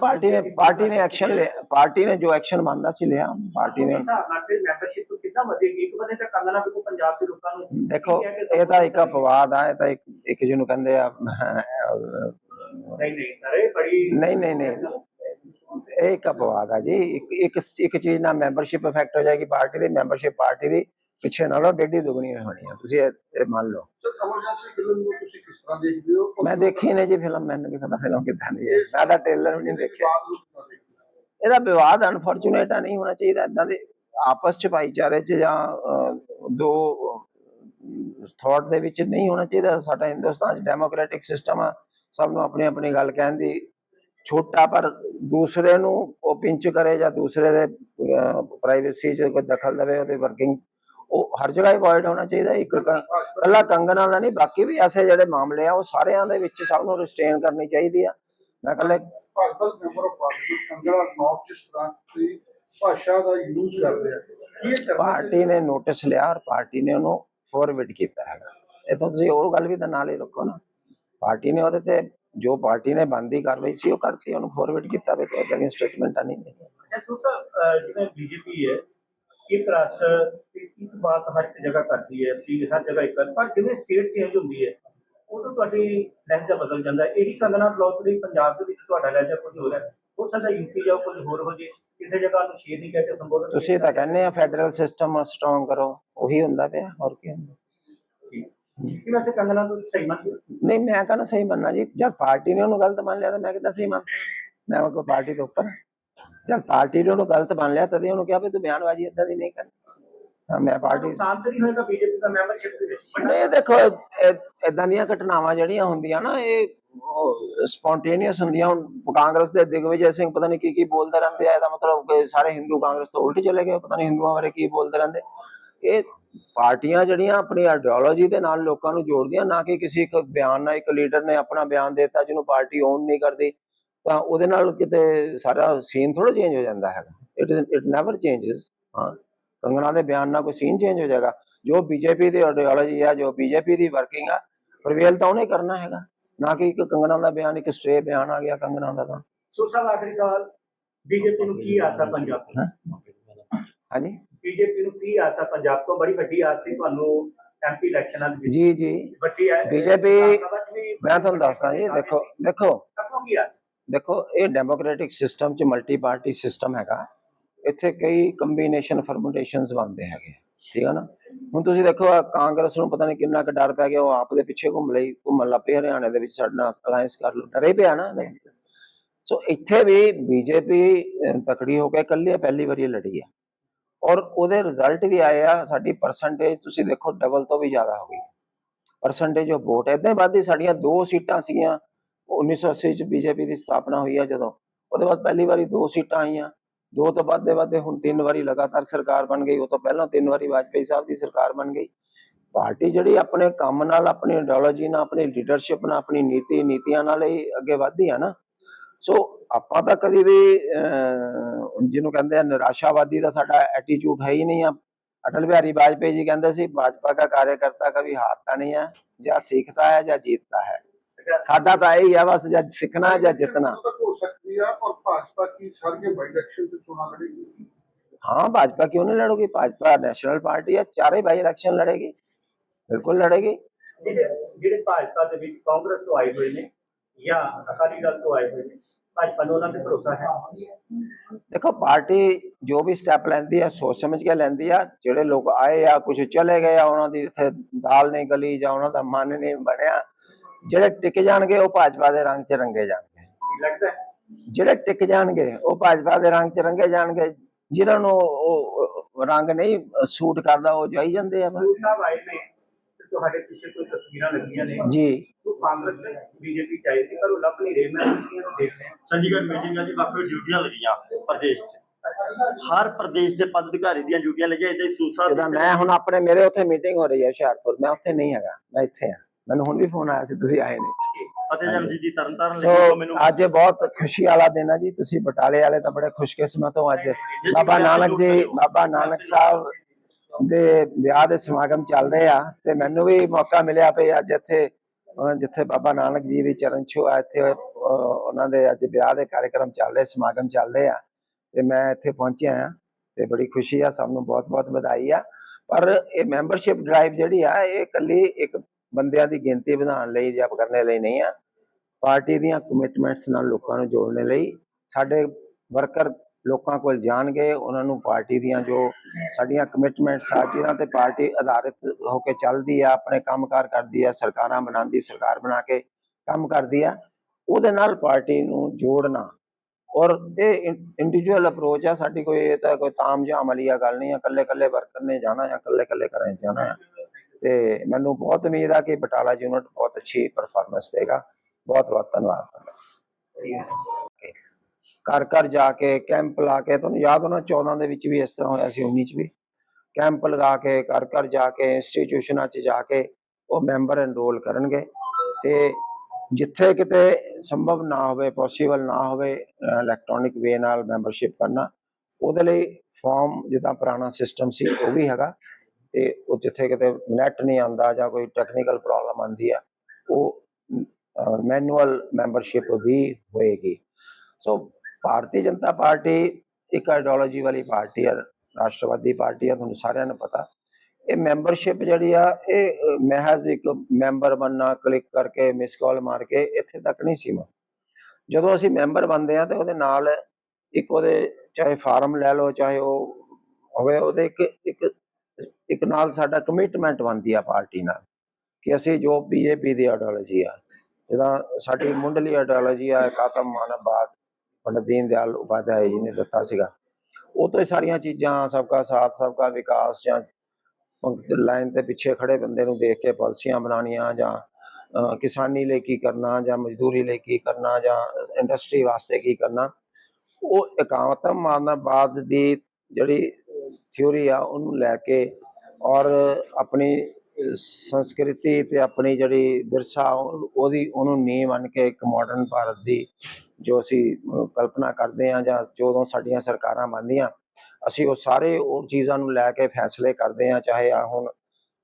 Party ਨੇ party ਨੇ action ਲਿਆ। ਪਾਰਟੀ ਨੇ ਜੋ ਐਕਸ਼ਨ ਮੰਨਦਾ ਸੀ ਲਿਆ। ਪਾਰਟੀ ਨੇ ਹਿਸਾਬ ਨਾਲ ਫਿਰ ਮੈਂਬਰਸ਼ਿਪ ਕਿੱਦਾਂ ਵਧੇਗੀ? ਇੱਕ ਬੰਦੇ ਤਾਂ ਕੰਗਨਾ ਬਿਲਕੁਲ ਪੰਜਾਬ ਦੇ ਲੋਕਾਂ ਨੂੰ ਦੇਖੋ ਇਹ ਤਾਂ ਇੱਕ ਅਪਵਾਦ ਆ ਇਹ ਤਾਂ ਇੱਕ ਇੱਕ ਜਿਹਨੂੰ ਕਹਿੰਦੇ ਆ ਨਹੀਂ ਨਹੀਂ ਸਰ ਇਹ ਬੜੀ ਨਹੀਂ ਨਹੀਂ ਨਹੀਂ। ਇਹ ਇੱਕ ਅਪਵਾਦ ਆ ਜੀ। ਇੱਕ ਇੱਕ ਚੀਜ਼ ਨਾਲ ਮੈਂਬਰਸ਼ਿਪ ਇਫੈਕਟ ਹੋ ਜਾਏਗੀ ਪਾਰਟੀ ਦੀ ਮੈਂਬਰਸ਼ਿਪ ਪਾਰਟੀ ਦੀ। ਪਿੱਛੇ ਨਾਲੋਂ ਡੇਢੀ ਦੁਗਣੀ ਹੋਣੀ ਆ ਤੁਸੀਂ ਇਹ ਇਹ ਮੰਨ ਲਓ। ਸਰ ਐਮਰਜੈਂਸੀ ਫਿਲਮ ਨੂੰ ਤੁਸੀਂ ਕਿਸ ਤਰ੍ਹਾਂ ਦੇਖਦੇ ਹੋ? ਮੈਂ ਦੇਖੀ ਨੇ ਜੀ ਫਿਲਮ ਮੈਨੂੰ ਵੀ ਪਤਾ ਫਿਲਮ ਕਿੱਦਾਂ ਦੀ ਹੈ। ਮੈਂ ਤਾਂ ਟ੍ਰੇਲਰ ਵੀ ਨਹੀਂ ਦੇਖਿਆ? ਇਹਦਾ ਵਿਵਾਦ ਅਨਫੋਰਚੂਨੇਟ ਨਹੀਂ ਹੋਣਾ ਚਾਹੀਦਾ। ਇਦਾਂ ਦੇ ਆਪਸ ਚ ਭਾਈਚਾਰੇ ਚ ਜਾਂ ਦੋ ਥਾਟ ਦੇ ਵਿੱਚ ਨਹੀਂ ਹੋਣਾ ਚਾਹੀਦਾ। ਸਾਡਾ ਹਿੰਦੁਸਤਾਨ ਚ ਡੈਮੋਕ੍ਰੈਟਿਕ ਸਿਸਟਮ ਆ। ਸਭ ਨੂੰ ਆਪਣੀ ਆਪਣੀ ਗੱਲ ਕਹਿਣ ਦੀ ਛੋਟਾ ਪਰ ਦੂਸਰੇ ਨੂੰ ਉਹ ਪਿੰਚ ਕਰੇ ਜਾਂ ਦੂਸਰੇ ਦੇ ਪ੍ਰਾਈਵੇਸੀ ਚ ਕੋਈ ਦਖਲ ਦੇਵੇ ਉਹਦੇ ਵਰਕਿੰਗ ਉਹ ਹਰ ਜਗ੍ਹਾ ਅਵੋਇਡ ਹੋਣਾ ਚਾਹੀਦਾ ਇੱਕ ਕੱਲਾ ਕੰਗਣਾ ਦਾ ਨਹੀਂ ਬਾਕੀ ਵੀ ਐਸੇ ਜਿਹੜੇ ਮਾਮਲੇ ਆ ਉਹ ਸਾਰਿਆਂ ਦੇ ਵਿੱਚ ਸਭ ਨੂੰ ਰਿਸਟ੍ਰੇਨ ਕਰਨੀ ਚਾਹੀਦੀ ਆ। ਮੈਂ ਕੱਲੇ ਭਾਜਪਾ ਦੇ ਮੈਂਬਰ ਆਫ ਪਾਰਲੀਮੈਂਟ ਕੰਗਣਾ ਨੌਕ ਜਿਸ ਤਰ੍ਹਾਂ ਦੀ ਭਾਸ਼ਾ ਦਾ ਯੂਜ਼ ਕਰਦੇ ਆ। ਕੀ ਇਹ ਕਰਨਾ ਪਾਰਟੀ ਨੇ ਨੋਟਿਸ ਲਿਆ ਔਰ ਪਾਰਟੀ ਨੇ ਉਹਨੂੰ ਫੋਰਵਰਡ ਕੀਤਾ ਹੈਗਾ ਇਹ ਤਾਂ ਤੁਸੀਂ ਹੋਰ ਗੱਲ ਵੀ ਤਾਂ ਨਾਲ ਹੀ ਰੱਖੋ ਨਾ। ਪਾਰਟੀ ਨੇ ਉਹਦੇ ਤੇ ਜੋ ਪਾਰਟੀ ਨੇ ਬੰਦੀ ਕਾਰਵਾਈ ਸੀ ਉਹ ਕਰਕੇ ਉਹਨੂੰ ਫੋਰਵਰਡ ਕੀਤਾ ਵੇ ਅਗੇਂਸਟ ਸਟੇਟਮੈਂਟ ਨਹੀਂ। ਦੇ ਜਸੂਸਾ ਜਿਵੇਂ ਬੀਜੇਪੀ ਹੈ ਇੱਕ ਰਾਸ਼ਟਰ ਇੱਕ ਬਾਤ ਹਰ ਇੱਕ ਜਗ੍ਹਾ ਕਰਦੀ ਹੈ ਸੀ ਹਰ ਜਗ੍ਹਾ ਇੱਕ ਪਰ ਜਿਵੇਂ ਸਟੇਟ ਚੇਂਜ ਹੁੰਦੀ ਹੈ ਉਦੋਂ ਤੁਹਾਡੀ ਲਹਿਜਾ ਬਦਲ ਜਾਂਦਾ ਹੈ। ਇਹੀ ਕੰਗਨਾ ਬਲੌਕ ਲਈ ਪੰਜਾਬ ਦੇ ਵਿੱਚ ਤੁਹਾਡਾ ਲਹਿਜਾ ਕੁਝ ਹੋ। ਰਿਹਾ ਹੈ। ਸਕਦਾ ਯੂਪੀ ਜਾਓ ਕੁਝ ਹੋਰ ਹੋ ਜੇ। ਕਿਸੇ ਜਗ੍ਹਾ ਨੂੰ ਸ਼ੇਰ ਨਹੀਂ ਕਹਿ ਕੇ ਸੰਬੋਧਨ ਤੁਸੀਂ ਤਾਂ ਕਹਿੰਦੇ ਆ ਫੈਡਰਲ ਸਿਸਟਮ ਸਟਰੋਂਗ ਕਰੋ। ਉਹੀ ਹੁੰਦਾ ਪਿਆ ਹੋਰ ਕੀ ਹੁੰਦਾ? ਕਿ ਵੈਸੇ ਕੰਗਨਾ ਨੂੰ ਸਹੀ ਮੰਨਦੇ ਹੋ? ਨਹੀਂ ਮੈਂ ਕਹਿੰਦਾ ਸਹੀ ਮੰਨਣਾ ਜੀ। ਜਦ ਪਾਰਟੀ ਨੇ ਉਹਨੂੰ ਗਲਤ ਮੰਨ ਲਿਆ ਤਾਂ ਮੈਂ ਕਿੱਦਾਂ ਸਹੀ ਮੰਨ ਸਕਦਾ? ਮੈਂ ਕੋਈ ਪਾਰਟੀ ਤੋਂ ਉੱਪਰ। ਜਦ ਪਾਰਟੀ ਨੇ ਉਹਨੂੰ ਗਲਤ ਮੰਨ ਲਿਆ ਤਦੇ ਉਹਨੂੰ ਕਿਹਾ ਵੀ ਤੂੰ ਬਿਆਨਬਾਜ਼ੀ ਏਦਾਂ ਦੀ ਨਹੀਂ ਕਰਨੀ। ਹਾਂ ਮੈਂ ਪਾਰਟੀ ਨੁਕਸਾਨ ਤਾਂ ਨਹੀਂ ਹੋਏਗਾ ਬੀਜੇਪੀ ਦਾ ਮੈਂਬਰਸ਼ਿਪ ਦੇ ਵਿੱਚ ਨਹੀਂ ਦੇਖੋ ਇਦਾਂ ਦੀਆਂ ਘਟਨਾਵਾਂ ਜਿਹੜੀਆਂ ਹੁੰਦੀਆਂ ਨਾ ਇਹ ਸਪੌਂਟੇਨੀਅਸ ਹੁੰਦੀਆਂ। ਹੁਣ ਕਾਂਗਰਸ ਦੇ ਦਿਗਵਿਜੇ ਸਿੰਘ ਪਤਾ ਨਹੀਂ ਕੀ ਕੀ ਬੋਲਦੇ ਰਹਿੰਦੇ ਆ ਇਹਦਾ ਮਤਲਬ ਕਿ ਸਾਰੇ ਹਿੰਦੂ ਕਾਂਗਰਸ ਤੋਂ ਉਲਟ ਚਲੇ ਗਏ ਪਤਾ ਨਹੀਂ ਹਿੰਦੂਆਂ ਬਾਰੇ ਕੀ ਬੋਲਦੇ ਰਹਿੰਦੇ। ਇਹ ਪਾਰਟੀਆਂ ਜਿਹੜੀਆਂ ਆਪਣੀ ਆਈਡੀਓਲੋਜੀ ਦੇ ਨਾਲ ਲੋਕਾਂ ਨੂੰ ਜੋੜਦੀਆਂ ਨਾ ਕਿ ਕਿਸੇ ਇੱਕ ਬਿਆਨ ਨਾਲ ਇੱਕ ਲੀਡਰ ਨੇ ਆਪਣਾ ਬਿਆਨ ਦਿੱਤਾ ਜਿਹਨੂੰ ਪਾਰਟੀ ਓਨ ਨਹੀਂ ਕਰਦੀ। ਤਾਂ ਉਹਦੇ ਨਾਲ ਕਿਤੇ ਸਾਰਾ ਸੀਨ ਥੋੜਾ ਚੇਂਜ ਹੋ ਜਾਂਦਾ ਹੈਗਾ। ਇਟ ਇਟ ਨੈਵਰ ਚੇਂਜਸ ਹਾਂ। ਕੰਗਣਾ ਦੇ ਬਿਆਨ ਨਾਲ ਕੋਈ ਸੀਨ ਚੇਂਜ ਹੋ ਜਾਏਗਾ। ਜੋ ਬੀਜੇਪੀ ਦੀ ਆਈਡੀਓਲੋਜੀ ਆ ਜੋ ਬੀਜੇਪੀ ਦੀ ਵਰਕਿੰਗ ਆ ਪ੍ਰਵੇਲ ਤਾਂ ਉਹਨੇ ਕਰਨਾ ਹੈਗਾ। ਨਾ ਕਿ ਇੱਕ ਕੰਗਣਾ ਦਾ ਬਿਆਨ ਇੱਕ ਸਟ੍ਰੇ ਬਿਆਨ ਆ ਗਿਆ ਕੰਗਣਾ ਦਾ ਤਾਂ। ਸੋ ਸਭ ਆਖਰੀ ਸਵਾਲ ਬੀਜੇਪੀ ਨੂੰ ਕੀ ਆਸ ਪੰਜਾਬ ਤੋਂ? ਹਾਂਜੀ? ਬੀਜੇਪੀ ਨੂੰ ਕੀ ਆਸ ਪੰਜਾਬ ਤੋਂ? ਬੜੀ ਵੱਡੀ ਆਸ ਸੀ ਤੁਹਾਨੂੰ ਐਮਪੀ ਇਲੈਕਸ਼ਨਾਂ ਦੇ ਜੀ ਜੀ। ਵੱਡੀ ਹੈ ਵੀ ਮੈਂ ਤੁਹਾਨੂੰ ਦੱਸਦਾ ਜੀ ਦੇਖੋ ਦੇਖੋ। ਕੀ ਆਸ? ਦੇਖੋ, ਇਹ ਡੈਮੋਕ੍ਰੈਟਿਕ ਸਿਸਟਮ ਚ ਮਲਟੀ ਪਾਰਟੀ ਸਿਸਟਮ ਹੈਗਾ। ਇੱਥੇ ਕਈ ਕੰਬੀਨੇਸ਼ਨ ਫਰਮੂਟੇਸ਼ਨਸ ਬਣਦੇ ਹੈਗੇ। ਠੀਕ ਹੈ ਨਾ? ਹੁਣ ਤੁਸੀਂ ਦੇਖੋ ਕਾਂਗਰਸ ਨੂੰ ਪਤਾ ਨਹੀਂ ਕਿੰਨਾ ਕੁ ਡਰ ਪੈ ਗਿਆ, ਉਹ ਆਪ ਦੇ ਪਿੱਛੇ ਘੁੰਮ ਲਈ, ਘੁੰਮਣ ਲੱਗ ਪਈ ਹਰਿਆਣੇ ਦੇ ਵਿੱਚ, ਸਾਡੇ ਨਾਲ ਅਲਾਈਅੰਸ ਕਰ ਲਓ। ਡਰੇ ਪਿਆ ਨਾ ਸੋ ਇੱਥੇ ਵੀ ਬੀਜੇਪੀ ਤਕੜੀ ਹੋ ਕੇ ਇਕੱਲੀ ਪਹਿਲੀ ਵਾਰੀ ਲੜੀ ਆ। ਔਰ ਉਹਦੇ ਰਿਜ਼ਲਟ ਵੀ ਆਏ ਆ, ਸਾਡੀ ਪਰਸੈਂਟੇਜ ਤੁਸੀਂ ਦੇਖੋ ਡਬਲ ਤੋਂ ਵੀ ਜ਼ਿਆਦਾ ਹੋ ਗਈ। ਪਰਸੈਂਟੇਜ ਆਫ ਵੋਟ ਇਦਾਂ ਹੀ ਵੱਧਦੀ, ਸਾਡੀਆਂ ਦੋ ਸੀਟਾਂ ਸੀਗੀਆਂ। 1980 ਚ ਬੀਜੇਪੀ ਦੀ ਸਥਾਪਨਾ ਹੋਈ ਹੈ ਜਦੋਂ। ਉਹਦੇ ਬਾਅਦ ਪਹਿਲੀ ਵਾਰੀ ਦੋ ਸੀਟਾਂ ਆਈਆਂ। ਦੋ ਤੋਂ ਵੱਧ ਦੇ ਵੱਧ ਹੁਣ ਤਿੰਨ ਵਾਰੀ ਲਗਾਤਾਰ ਸਰਕਾਰ ਬਣ ਗਈ। ਉਹ ਤੋਂ ਪਹਿਲਾਂ ਤਿੰਨ ਵਾਰੀ ਵਾਜਪਾਈ ਸਾਹਿਬ ਦੀ ਸਰਕਾਰ ਬਣ ਗਈ। ਪਾਰਟੀ ਜਿਹੜੀ ਆਪਣੇ ਕੰਮ ਨਾਲ, ਆਪਣੀ ਆਈਡੀਓਲੋਜੀ ਨਾਲ, ਆਪਣੀ ਲੀਡਰਸ਼ਿਪ ਨਾਲ, ਆਪਣੀ ਨੀਤੀ, ਨੀਤੀਆਂ ਨਾਲ ਹੀ ਅੱਗੇ ਵਧਦੀ ਆ ਨਾ। ਸੋ ਆਪਾਂ ਤਾਂ ਕਦੀ ਵੀ ਜਿਹਨੂੰ ਕਹਿੰਦੇ ਆ ਨਿਰਾਸ਼ਾਵਾਦੀ ਦਾ ਸਾਡਾ ਐਟੀਟਿਊਡ ਹੈ ਹੀ ਨਹੀਂ ਆ। ਅਟਲ ਬਿਹਾਰੀ ਵਾਜਪੇਈ ਜੀ ਕਹਿੰਦੇ ਸੀ, ਭਾਜਪਾ ਦਾ ਕਾਰਜਕਰਤਾ ਕਦੀ ਹਾਰਤਾ ਨਹੀਂ ਹੈ ਜਾਂ ਸਿੱਖਦਾ ਹੈ ਜਾਂ ਜਿੱਤਦਾ ਹੈ। ਸਾਡਾ ਤਾਂ ਇਹੀ ਆ ਬਸ ਜਾਂ ਸਿੱਖਣਾ ਜਾਂ ਜਿੱਤਣਾ ਉਦੋਂ ਤੱਕ ਹੋ ਸਕਦੀ ਆ ਔਰ ਭਾਜਪਾ ਕੀ ਸਾਰੀਆਂ ਬਾਈ ਇਲੈਕਸ਼ਨ ਤੇ ਚੋਣਾਂ ਲੜੇਗੀ हाँ भाजपा क्यों नहीं लड़ोगी भाजपा नेशनल पार्टी है चारे भाई इलेक्शन लड़ेगी बिल्कुल लड़ेगी ਜਿਹੜੇ ਜਿਹੜੇ ਭਾਜਪਾ ਦੇ ਵਿੱਚ ਕਾਂਗਰਸ ਤੋਂ ਆਏ ਹੋਏ ਨੇ ਜਾਂ ਅਕਾਲੀ ਦਲ ਤੋਂ ਆਏ ਹੋਏ ਨੇ ਭਾਜਪਾ ਨੂੰ ਉਹਨਾਂ ਤੇ ਭਰੋਸਾ ਹੈ ਦੇਖੋ ਪਾਰਟੀ ਜੋ ਵੀ ਸਟੈਪ ਲੈਂਦੀ ਹੈ ਸੋਚ ਸਮਝ ਕੇ ਲੈਂਦੀ ਆ ਜਿਹੜੇ ਲੋਕ ਆਏ ਆ ਕੁਝ ਚਲੇ ਗਏ ਆ ਉਹਨਾਂ ਦੀ ਇੱਥੇ ਦਾਲ ਨਹੀਂ ਗਲੀ ਜਾਂ ਉਹਨਾਂ ਦਾ ਮਨ ਨਹੀਂ ਬਣਿਆ ਜਿਹੜੇ ਟਿਕ ਜਾਣਗੇ ਉਹ ਭਾਜਪਾ ਦੇ ਰੰਗ 'ਚ ਰੰਗੇ ਜਾਣਗੇ। ਕੀ ਲੱਗਦਾ? ਹੈ ਜਿਹੜੇ ਟਿਕ ਜਾਣਗੇ ਉਹ ਭਾਜਪਾ ਦੇ ਰੰਗ 'ਚ ਰੰਗੇ ਜਾਣਗੇ। ਜਿਨ੍ਹਾਂ ਨੂੰ ਉਹ ਰੰਗ ਨਹੀਂ ਸੂਟ ਕਰਦਾ ਉਹ ਜਾਈ ਜਾਂਦੇ ਆ। ਬਸ। ਸੂਰ ਸਾਹਿਬ ਆਏ ਨੇ ਤੇ ਤੁਹਾਡੇ ਪਿੱਛੇ ਕੋਈ ਤਸਵੀਰਾਂ ਲੱਗੀਆਂ ਨੇ? ਜੀ। ਉਹ ਕਾਂਗਰਸ ਤੇ ਬੀਜੇਪੀ ਚ ਆਏ ਸੀ ਪਰ ਉਹ ਲੱਭ ਨਹੀਂ ਰਹੇ। ਮੈਂ ਤੁਸੀਂ ਇਹਨੂੰ ਦੇਖ ਰਿਹਾ। ਚੰਡੀਗੜ੍ਹ ਮੀਟਿੰਗਾਂ ਦੀ ਵੱਖ ਵੱਖ ਡਿਊਟੀਆਂ ਲੱਗੀਆਂ ਪ੍ਰਦੇਸ਼ 'ਚ। ਹਰ ਪ੍ਰਦੇਸ਼ ਦੇ ਪਦ ਅਧਿਕਾਰੀ ਦੀਆਂ ਡਿਊਟੀਆਂ ਲੱਗੀਆਂ ਇਦਾਂ ਹੀ ਸੂਸਾ ਮੈਂ ਹੁਣ ਆਪਣੇ ਮੇਰੇ ਉੱਥੇ ਮੀਟਿੰਗ ਹੋ ਰਹੀ ਹੈ ਹੁਸ਼ਿਆਰਪੁਰ। ਮੈਂ ਉੱਥੇ ਨਹੀਂ ਹੈਗਾ ਮੈਂ ਇੱਥੇ ਆ ਮੈਨੂੰ ਹੁਣ ਵੀ ਫੋਨ ਆਇਆ ਸੀ ਤੁਸੀਂ ਆਏ ਨਹੀਂ ਫਤਿਹ ਜੰਗ ਜੀ ਦੀ ਤਰਨਤਾਰਨ ਸੋ ਉਹ ਮੈਨੂੰ ਅੱਜ ਬਹੁਤ ਖੁਸ਼ੀ ਵਾਲਾ ਦਿਨ ਹੈ ਜੀ ਤੁਸੀਂ ਬਟਾਲੇ ਵਾਲੇ ਤਾਂ ਬੜੇ ਖੁਸ਼ਕਿਸਮਤ ਹੋ ਅੱਜ। ਬਾਬਾ ਨਾਨਕ ਜੀ ਬਾਬਾ ਨਾਨਕ ਸਾਹਿਬ ਦੇ ਵਿਆਹ ਦੇ ਸਮਾਗਮ ਚੱਲ ਰਹੇ ਆ ਤੇ ਮੈਨੂੰ ਵੀ ਮੌਕਾ ਮਿਲਿਆ ਪਈ ਅੱਜ ਇੱਥੇ ਅਹ ਜਿੱਥੇ ਬਾਬਾ ਨਾਨਕ ਜੀ ਦੀ ਚਰਨ ਛੋਹ ਆ ਇੱਥੇ ਉਹਨਾਂ ਦੇ ਅੱਜ ਵਿਆਹ ਦੇ ਕਾਰਜਕ੍ਰਮ ਚੱਲ ਰਹੇ ਸਮਾਗਮ ਚੱਲ ਰਹੇ ਆ। ਤੇ ਮੈਂ ਇੱਥੇ ਪਹੁੰਚਿਆ ਆ ਤੇ ਬੜੀ ਖੁਸ਼ੀ ਆ ਸਭ ਨੂੰ ਬਹੁਤ-ਬਹੁਤ ਵਧਾਈ ਆ। ਪਰ ਇਹ ਮੈਂਬਰਸ਼ਿਪ ਡਰਾਈਵ ਜਿਹੜੀ ਆ ਇਹ ਇਕੱਲੀ ਇੱਕ ਬੰਦਿਆਂ ਦੀ ਗਿਣਤੀ ਵਧਾਉਣ ਲਈ ਜਾਂ ਕਰਨੇ ਲਈ ਨਹੀਂ ਆ। ਪਾਰਟੀ ਦੀਆਂ ਕਮਿਟਮੈਂਟਸ ਨਾਲ ਲੋਕਾਂ ਨੂੰ ਜੋੜਨ ਲਈ ਸਾਡੇ ਵਰਕਰ ਲੋਕਾਂ ਕੋਲ ਜਾਣਗੇ, ਉਹਨਾਂ ਨੂੰ ਪਾਰਟੀ ਦੀਆਂ ਜੋ ਸਾਡੀਆਂ ਕਮਿਟਮੈਂਟਸ ਆ ਜਿਹਨਾਂ ਤੇ ਪਾਰਟੀ ਆਧਾਰਿਤ ਹੋ ਕੇ ਚੱਲਦੀ ਆ, ਆਪਣੇ ਕੰਮਕਾਰ ਕਰਦੀ ਆ, ਸਰਕਾਰਾਂ ਬਣਾਉਂਦੀ, ਸਰਕਾਰ ਬਣਾ ਕੇ ਕੰਮ ਕਰਦੀ ਆ, ਉਹਦੇ ਨਾਲ ਪਾਰਟੀ ਨੂੰ ਜੋੜਨਾ। ਔਰ ਇਹ ਇੰਡੀਵਿਜੂਅਲ ਅਪਰੋਚ ਆ, ਸਾਡੀ ਕੋਈ ਇਹ ਤਾਂ ਕੋਈ ਤਾਮਝਾਮ ਵਾਲੀ ਗੱਲ ਨਹੀਂ ਆ ਇਕੱਲੇ ਇਕੱਲੇ ਵਰਕਰ ਨੇ ਜਾਣਾ ਆ ਇਕੱਲੇ ਇਕੱਲੇ ਘਰਾਂ 'ਚ ਜਾਣਾ ਆ। ਤੇ ਮੈਨੂੰ ਬਹੁਤ ਉਮੀਦ ਆ ਕਿ ਬਟਾਲਾ ਯੂਨਿਟ ਬਹੁਤ ਅੱਛੀ ਪਰਫਾਰਮੈਂਸ ਦੇਗਾ। ਬਹੁਤ ਬਹੁਤ ਧੰਨਵਾਦ ਤੁਹਾਡਾ। ਘਰ ਘਰ ਜਾ ਕੇ ਕੈਂਪ ਲਾ ਕੇ ਤੁਹਾਨੂੰ ਯਾਦ ਹੋਣਾ 14 ਦੇ ਵਿੱਚ ਵੀ ਇਸ ਤਰ੍ਹਾਂ ਹੋਇਆ ਸੀ 19 ਚ ਵੀ। ਕੈਂਪ ਲਗਾ ਕੇ ਘਰ ਘਰ ਜਾ ਕੇ ਇੰਸਟੀਟਿਊਸ਼ਨਾਂ 'ਚ ਜਾ ਕੇ ਉਹ ਮੈਂਬਰ ਐਨਰੋਲ ਕਰਨਗੇ ਤੇ ਜਿੱਥੇ ਕਿਤੇ ਸੰਭਵ ਨਾ ਹੋਵੇ ਪੋਸੀਬਲ ਨਾ ਹੋਵੇ ਇਲੈਕਟ੍ਰੋਨਿਕ ਵੇ ਨਾਲ ਮੈਂਬਰਸ਼ਿਪ ਕਰਨਾ ਉਹਦੇ ਲਈ ਫਾਰਮ ਜਿੱਦਾਂ ਪੁਰਾਣਾ ਸਿਸਟਮ ਸੀ ਉਹ ਵੀ ਹੈਗਾ। ਤੇ ਉਹ ਜਿੱਥੇ ਕਿਤੇ ਨੈਟ ਨਹੀਂ ਆਉਂਦਾ ਜਾਂ ਕੋਈ ਟੈਕਨੀਕਲ ਪ੍ਰੋਬਲਮ ਆਉਂਦੀ ਆ, ਉਹ ਮੈਨੂਅਲ ਮੈਂਬਰਸ਼ਿਪ ਵੀ ਹੋਏਗੀ। ਸੋ ਭਾਰਤੀ ਜਨਤਾ ਪਾਰਟੀ ਇੱਕ ਆਈਡੀਓਲੋਜੀ ਵਾਲੀ ਪਾਰਟੀ ਹੈ ਰਾਸ਼ਟਰਵਾਦੀ ਪਾਰਟੀ ਹੈ ਤੁਹਾਨੂੰ ਸਾਰਿਆਂ ਨੂੰ ਪਤਾ। ਇਹ ਮੈਂਬਰਸ਼ਿਪ ਜਿਹੜੀ ਆ, ਇਹ ਮਹਿਜ਼ ਇੱਕ ਮੈਂਬਰ ਬਣਨਾ ਕਲਿੱਕ ਕਰਕੇ ਮਿਸ ਕਾਲ ਮਾਰ ਕੇ ਇੱਥੇ ਤੱਕ ਨਹੀਂ ਸੀਮਾ। ਜਦੋਂ ਅਸੀਂ ਮੈਂਬਰ ਬਣਦੇ ਆ ਤੇ ਉਹਦੇ ਨਾਲ ਇੱਕ ਉਹਦੇ ਚਾਹੇ ਫਾਰਮ ਲੈ ਲਓ, ਚਾਹੇ ਉਹ ਹੋਵੇ, ਉਹਦੇ ਇੱਕ ਇੱਕ ਇੱਕ ਨਾਲ ਸਾਡਾ ਕਮਿਟਮੈਂਟ ਬਣਦੀ ਆ ਪਾਰਟੀ ਨਾਲ ਕਿ ਅਸੀਂ ਜੋ ਬੀਜੇਪੀ ਦੀ ਆਈਡੀਓਲੋਜੀ ਆ ਜਿਹਦਾ ਸਾਡੀ ਮੁੰਡਲੀ ਆਈਡੀਓਲੋਜੀ ਆ, ਕਾਤਮ ਮਾਨਵਵਾਦ ਪੰਡਤ ਦੀਨ ਦਿਆਲ ਉਪਾਧਿਆਏ ਜੀ ਨੇ ਦਿੱਤਾ ਸੀਗਾ। ਉਹ ਤੋਂ ਹੀ ਸਾਰੀਆਂ ਚੀਜ਼ਾਂ, ਸਬਕਾ ਸਾਥ, ਸਬਕਾ ਵਿਕਾਸ ਜਾਂ ਪੰਕਤੀ ਲਾਈਨ ਤੇ ਪਿੱਛੇ ਖੜੇ ਬੰਦੇ ਨੂੰ ਦੇਖ ਕੇ ਪਾਲਿਸੀਆਂ ਬਣਾਉਣੀਆਂ ਜਾਂ ਕਿਸਾਨੀ ਲਈ ਕੀ ਕਰਨਾ ਜਾਂ ਮਜ਼ਦੂਰੀ ਲਈ ਕੀ ਕਰਨਾ ਜਾਂ ਇੰਡਸਟਰੀ ਵਾਸਤੇ ਕੀ ਕਰਨਾ, ਉਹ ਇਕਾਮਤਮ ਮਾਨਵਵਾਦ ਦੀ ਜਿਹੜੀ ਥਿਉਰੀ ਆ ਉਹਨੂੰ ਲੈ ਕੇ ਔਰ ਆਪਣੀ ਸੰਸਕ੍ਰਿਤੀ ਤੇ ਆਪਣੀ ਜਿਹੜੀ ਵਿਰਸਾ ਉਹ- ਉਹਦੀ ਉਹਨੂੰ ਨੀਂਹ ਮੰਨ ਕੇ ਇੱਕ ਮਾਡਰਨ ਭਾਰਤ ਦੀ ਜੋ ਅਸੀਂ ਕਲਪਨਾ ਕਰਦੇ ਹਾਂ ਜਾਂ ਜਦੋਂ ਸਾਡੀਆਂ ਸਰਕਾਰਾਂ ਬਣਦੀਆਂ ਅਸੀਂ ਉਹ ਸਾਰੇ ਉਹ ਚੀਜ਼ਾਂ ਨੂੰ ਲੈ ਕੇ ਫੈਸਲੇ ਕਰਦੇ ਹਾਂ ਚਾਹੇ ਆ ਹੁਣ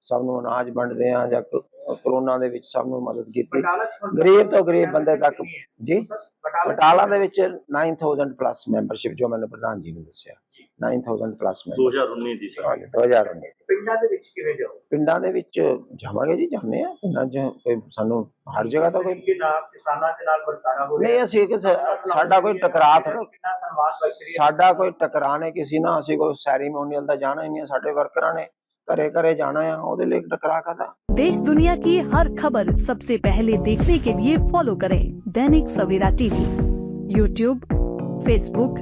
ਸਭ ਨੂੰ ਅਨਾਜ ਵੰਡਦੇ ਹਾਂ ਜਾਂ ਕਰੋਨਾ ਦੇ ਵਿੱਚ ਸਭ ਨੂੰ ਮਦਦ ਕੀਤੀ। ਗਰੀਬ ਤੋਂ ਗਰੀਬ ਬੰਦੇ ਤੱਕ? ਜੀ? ਬਟਾਲਾ ਦੇ ਵਿੱਚ 9000 ਪਲੱਸ ਮੈਂਬਰਸ਼ਿਪ ਜੋ ਮੈਨੂੰ ਪ੍ਰਧਾਨ ਜੀ ਨੇ ਦੱਸਿਆ। 9000 ਪਲੱਸ ਮੈਂਬਰ 2019 ਦੀ ਸਰ 2019 ਪਿੰਡਾਂ ਦੇ ਵਿੱਚ ਕਿਵੇਂ ਜਾਓ ਪਿੰਡਾਂ ਦੇ ਵਿੱਚ ਜਾਵਾਂਗੇ ਜੀ ਜਾਂਦੇ ਆ ਪਿੰਡਾਂ 'ਚ ਕੋਈ ਸਾਨੂੰ ਹਰ ਜਗ੍ਹਾ ਤਾਂ ਕੋਈ ਕਿ ਨਾਲ ਕਿਸਾਨਾਂ ਦੇ ਨਾਲ ਵਰਤਾਰਾ ਹੋ ਨਹੀਂ ਅਸੀਂ ਕਿਸੇ ਸਾਡਾ ਕੋਈ ਟਕਰਾਅ ਥੋੜ੍ਹਾ ਕਿੰਨਾ ਸਨਮਾਨ ਬਖਸ਼ ਰਹੀ ਹੈ ਸਾਡਾ ਕੋਈ ਟਕਰਾਅ ਨਹੀਂ ਕਿਸੇ ਨਾਲ ਅਸੀਂ ਕੋਈ ਸੈਰੀਮੋਨੀਅਲ ਦਾ ਜਾਣਾ ਹੀ ਨਹੀਂ ਹੈ ਸਾਡੇ ਵਰਕਰਾਂ ਨੇ ਘਰੇ ਘਰੇ ਜਾਣਾ ਆ ਉਹਦੇ ਲਈ ਟਕਰਾਅ ਕਾਹਦਾ देश दुनिया की हर खबर सबसे पहले देखने के लिए फॉलो करें Dainik Savera TV YouTube Facebook